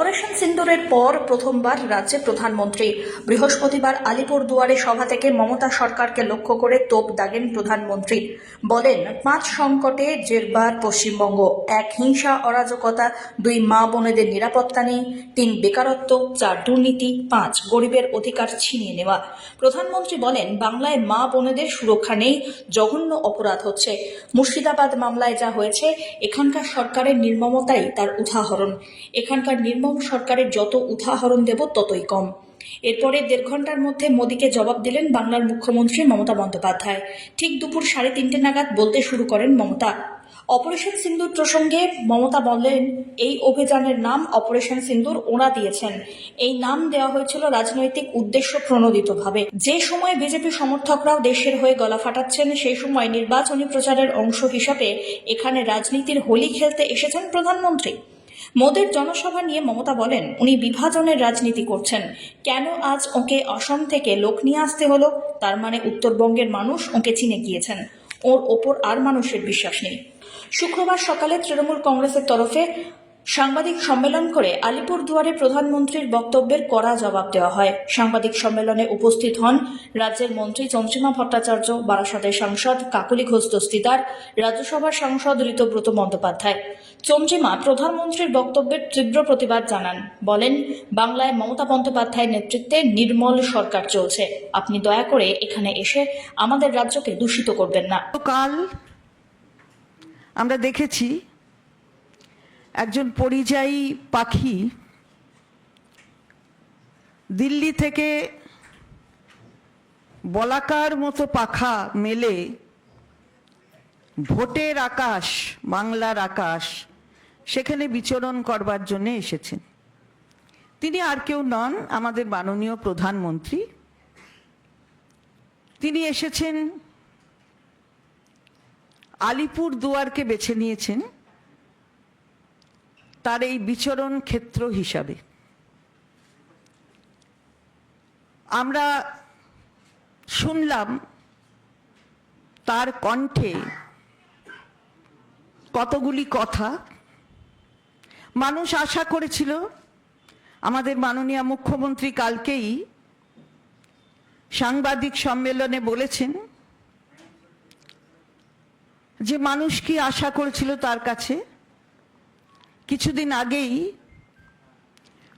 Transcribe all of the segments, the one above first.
Operation সিন্দুরের পর প্রথমবার রাজ্যে প্রধানমন্ত্রী। বৃহস্পতিবার আলিপুর দুয়ারে সভা থেকে মমতা সরকারকে লক্ষ্য করে তোপ দাগেন প্রধানমন্ত্রী। বলেন, পাঁচ সংকটে জেরবার পশ্চিমবঙ্গ। এক, হিংসা, অরাজকতা, দুই, মা বোনেদের নিরাপত্তা নেই, তিন, বেকারত্ব, চার, দুর্নীতি, পাঁচ, গরিবের অধিকার ছিনিয়ে নেওয়া। প্রধানমন্ত্রী বলেন, বাংলায় মা বোনেদের সুরক্ষা নেই, জঘন্য অপরাধ হচ্ছে। মুর্শিদাবাদ মামলায় যা হয়েছে, এখানকার সরকারের নির্মমতাই তার উদাহরণ। এখানকার নির্মম সরকারের যত উদাহরণ দেব ততই কম। এরপরে দেড় ঘণ্টার মধ্যে মোদীকে জবাব দিলেন বাংলার মুখ্যমন্ত্রী মমতা বন্দ্যোপাধ্যায়। ঠিক দুপুর সাড়ে তিনটে নাগাদ বলতে শুরু করেন মমতা। অপারেশন সিন্দুর প্রসঙ্গে মমতা বলেন, এই অভিযানের নাম অপারেশন সিন্দুর ওরা দিয়েছেন। এই নাম দেওয়া হয়েছিল রাজনৈতিক উদ্দেশ্য প্রণোদিতভাবে। যে সময় বিজেপি সমর্থকরাও দেশের হয়ে গলা ফাটাচ্ছেন, সেই সময় নির্বাচনী প্রচারের অংশ হিসাবে এখানে রাজনীতির হোলি খেলতে এসেছেন প্রধানমন্ত্রী। মোদের জনসভা নিয়ে মমতা বলেন, উনি বিভাজনের রাজনীতি করছেন। কেন আজ ওকে অসম থেকে লোক নিয়ে আসতে হলো? তার মানে উত্তরবঙ্গের মানুষ ওকে চিনে গিয়েছেন। ওর ওপর আর মানুষের বিশ্বাস নেই। শুক্রবার সকালে তৃণমূল কংগ্রেসের তরফে সাংবাদিক সম্মেলন করে আলিপুর দুয়ারে প্রধানমন্ত্রীর বক্তব্যের কড়া জবাব দেওয়া হয়। সাংবাদিক সম্মেলনে উপস্থিত হন রাজ্যের মন্ত্রী চন্দ্রিমা ভট্টাচার্য, বারাসতের সাংসদ কাকুলি ঘোষ দস্তিদার, রাজ্যসভার সাংসদ ঋতব্রত বন্দ্যোপাধ্যায়। চন্দ্রিমা প্রধানমন্ত্রীর বক্তব্যের তীব্র প্রতিবাদ জানান। বলেন, বাংলায় মমতা বন্দ্যোপাধ্যায়ের নেতৃত্বে নির্মল সরকার চলছে। আপনি দয়া করে এখানে এসে আমাদের রাজ্যকে দূষিত করবেন না। কাল আমরা দেখেছি একজন পরিযায়ী পাখি দিল্লি থেকে বলাকার মতো পাখা মেলে ভোটের আকাশ, বাংলার আকাশ, সেখানে বিচরণ করবার জন্য এসেছেন। তিনি আর কেউ নন, আমাদের মাননীয় প্রধানমন্ত্রী। তিনি এসেছেন আলিপুর দুয়ারকে বেছে নিয়েছেন। তার এই বিচরণ ক্ষেত্র হিসাবে। আমরা শুনলাম তার কণ্ঠে কতগুলি কথা। মানুষ আশা করেছিল, আমাদের মাননীয় মুখ্যমন্ত্রী কালকেই সাংবাদিক সম্মেলনে বলেছেন যে মানুষ কি আশা করেছিল তার কাছে? কিছুদিন আগেই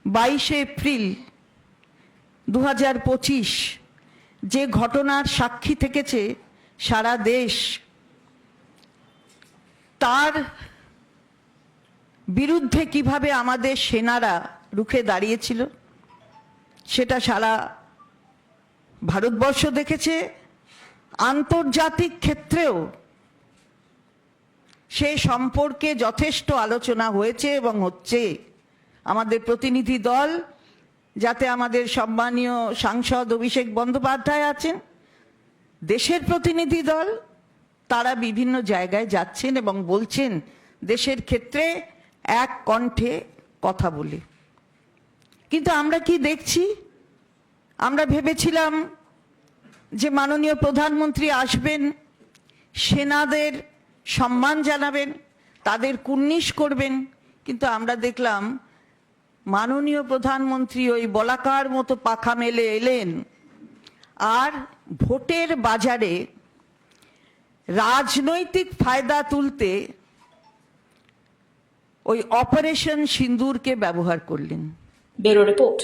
বাইশে এপ্রিল দু হাজার পঁচিশ যে ঘটনার সাক্ষী থেকেছে সারা দেশ, তার বিরুদ্ধে কীভাবে আমাদের সেনারা রুখে দাঁড়িয়েছিল, সেটা সারা ভারতবর্ষ দেখেছে। আন্তর্জাতিক ক্ষেত্রেও সে সম্পর্কে যথেষ্ট আলোচনা হয়েছে এবং হচ্ছে আমাদের প্রতিনিধি দল, যাতে আমাদের সম্মানীয় সাংসদ অভিষেক বন্দ্যোপাধ্যায় আছেন, দেশের প্রতিনিধি দল, তারা বিভিন্ন জায়গায় যাচ্ছেন এবং বলছেন, দেশের ক্ষেত্রে এক কণ্ঠে কথা বলে। কিন্তু আমরা কি দেখছি? আমরা ভেবেছিলাম যে মাননীয় প্রধানমন্ত্রী আসবেন, সেনাদের সম্মান জানাবেন, তাদের কুর্নিশ করবেন। কিন্তু আমরা দেখলাম, মাননীয় প্রধানমন্ত্রী ওই বলাকার মতো পাখা মেলে এলেন। আর ভোটের বাজারে রাজনৈতিক ফায়দা তুলতে ওই অপারেশন সিন্দুরকে ব্যবহার করলেন। Bureau report.